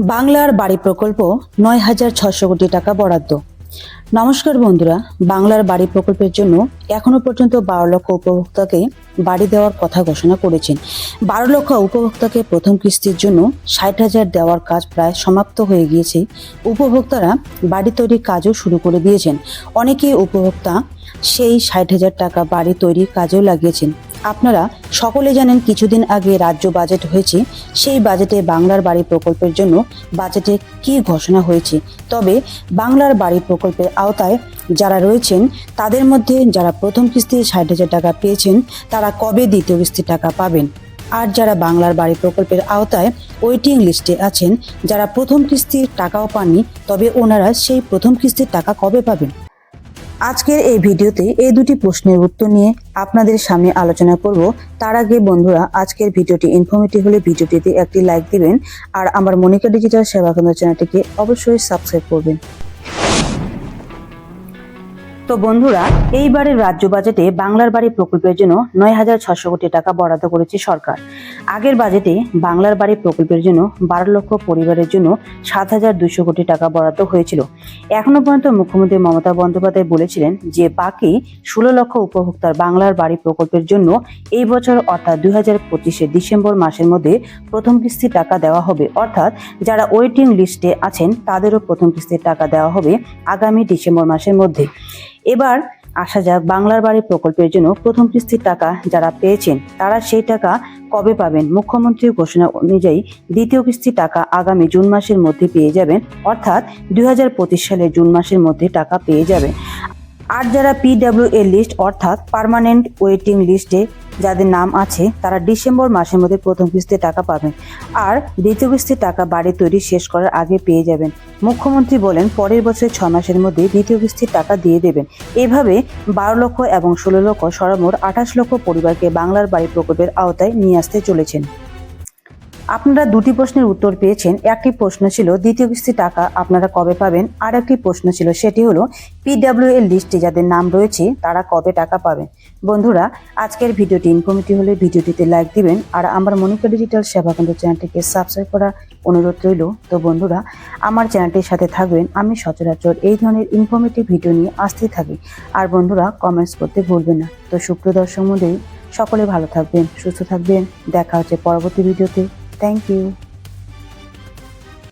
বাংলার বাড়ি প্রকল্প নয় হাজার ছশো কোটি টাকা বরাদ্দ। নমস্কার বন্ধুরা, বাংলার বাড়ি প্রকল্পের জন্য এখনও পর্যন্ত বারো লক্ষ উপভোক্তাকে বাড়ি দেওয়ার কথা ঘোষণা করেছেন। বারো লক্ষ উপভোক্তাকে প্রথম কিস্তির জন্য ষাট হাজার দেওয়ার কাজ প্রায় সমাপ্ত হয়ে গিয়েছে। উপভোক্তারা বাড়ি তৈরির কাজও শুরু করে দিয়েছেন। অনেকে উপভোক্তা সেই ষাট হাজার টাকা বাড়ি তৈরির কাজেও লাগিয়েছেন। আপনারা সকলে জানেন কিছুদিন আগে রাজ্য বাজেট হয়েছে, সেই বাজেটে বাংলার বাড়ি প্রকল্পের জন্য বাজেটে কি ঘোষণা হয়েছে। তবে বাংলার বাড়ি প্রকল্পের আওতায় যারা রয়েছেন, তাদের মধ্যে যারা প্রথম কিস্তি ষাট হাজার টাকা পেয়েছেন, তারা কবে দ্বিতীয় কিস্তির টাকা পাবেন? আর যারা বাংলার বাড়ি প্রকল্পের আওতায় ওয়েটিং লিস্টে আছেন, যারা প্রথম কিস্তির টাকাও পাননি, তবে ওনারা সেই প্রথম কিস্তির টাকা কবে পাবেন? আজকের এই ভিডিওতে এই দুটি প্রশ্নের উত্তর নিয়ে আপনাদের সামনে আলোচনা করব। তার আগে বন্ধুরা, আজকের ভিডিওটি ইনফরমেটিভ হলে ভিডিওটিতে একটি লাইক দিবেন। আর আমার মনিকা ডিজিটাল সেবা কেন্দ্র চ্যানেলটিকে অবশ্যই সাবস্ক্রাইব করবেন। তো বন্ধুরা, এইবারের রাজ্য বাজেটে বাংলার বাড়ি প্রকল্পের জন্য নয় হাজার ছশো কোটি টাকা বরাদ্দ করেছে সরকার। আগের বাজেটে বাংলার বাড়ি প্রকল্পের জন্য বারো লক্ষ পরিবারের জন্য সাত হাজার দুশো কোটি টাকা বরাদ্দ হয়েছিল। এখনও পর্যন্ত মুখ্যমন্ত্রী মমতা বন্দ্যোপাধ্যায় বলেছিলেন যে, বাকি ষোলো লক্ষ উপভোক্তার বাংলার বাড়ি প্রকল্পের জন্য এই বছর অর্থাৎ দুই হাজার পঁচিশে ডিসেম্বর মাসের মধ্যে প্রথম কিস্তির টাকা দেওয়া হবে। অর্থাৎ যারা ওয়েটিং লিস্টে আছেন, তাদেরও প্রথম কিস্তির টাকা দেওয়া হবে আগামী ডিসেম্বর মাসের মধ্যে। এবার আসা যাক বাংলার বাড়ি প্রকল্পের জন্য প্রথম কিস্তির টাকা যারা পেয়েছেন, তারা সেই টাকা কবে পাবেন? মুখ্যমন্ত্রীর ঘোষণা অনুযায়ী দ্বিতীয় কিস্তির টাকা আগামী জুন মাসের মধ্যে পেয়ে যাবেন, অর্থাৎ দুই হাজার পঁচিশ সালের জুন মাসের মধ্যে টাকা পেয়ে যাবেন। আর যারা পিডব্লিউ লিস্ট অর্থাৎ পারমানেন্ট ওয়েটিং লিস্টে যাদের নাম আছে, তারা ডিসেম্বর মাসের মধ্যে প্রথম কিস্তির টাকা পাবেন আর দ্বিতীয় কিস্তির টাকা বাড়ি তৈরি শেষ করার আগে পেয়ে যাবেন। মুখ্যমন্ত্রী বলেন, পরের বছর ছ মাসের মধ্যে দ্বিতীয় কিস্তির টাকা দিয়ে দেবেন। এভাবে বারো লক্ষ এবং ষোলো লক্ষ সরামোর আঠাশ লক্ষ পরিবারকে বাংলার বাড়ি প্রকল্পের আওতায় নিয়ে আসতে চলেছেন। আপনারা দুটি প্রশ্নের উত্তর পেয়েছেন। একটি প্রশ্ন ছিল, দ্বিতীয় কিস্তি টাকা আপনারা কবে পাবেন? আর একটি প্রশ্ন ছিল, সেটি হলো পিডব্লিউ এর লিস্টে যাদের নাম রয়েছে, তারা কবে টাকা পাবেন? বন্ধুরা, আজকের ভিডিওটি ইনফরমেটিভ হলে ভিডিওটিতে লাইক দিবেন, আর আমার মনিকা ডিজিটাল সেবা কেন্দ্র চ্যানেলটিকে সাবস্ক্রাইব করা অনুরোধ রইল। তো বন্ধুরা, আমার চ্যানেলটির সাথে থাকবেন, আমি সচরাচর এই ধরনের ইনফরমেটিভ ভিডিও নিয়ে আসতেই থাকি। আর বন্ধুরা কমেন্টস করতে ভুলবেন না। তো সুপ্রিয় দর্শক সকলে ভালো থাকবেন, সুস্থ থাকবেন। দেখা হচ্ছে পরবর্তী ভিডিওতে। Thank you.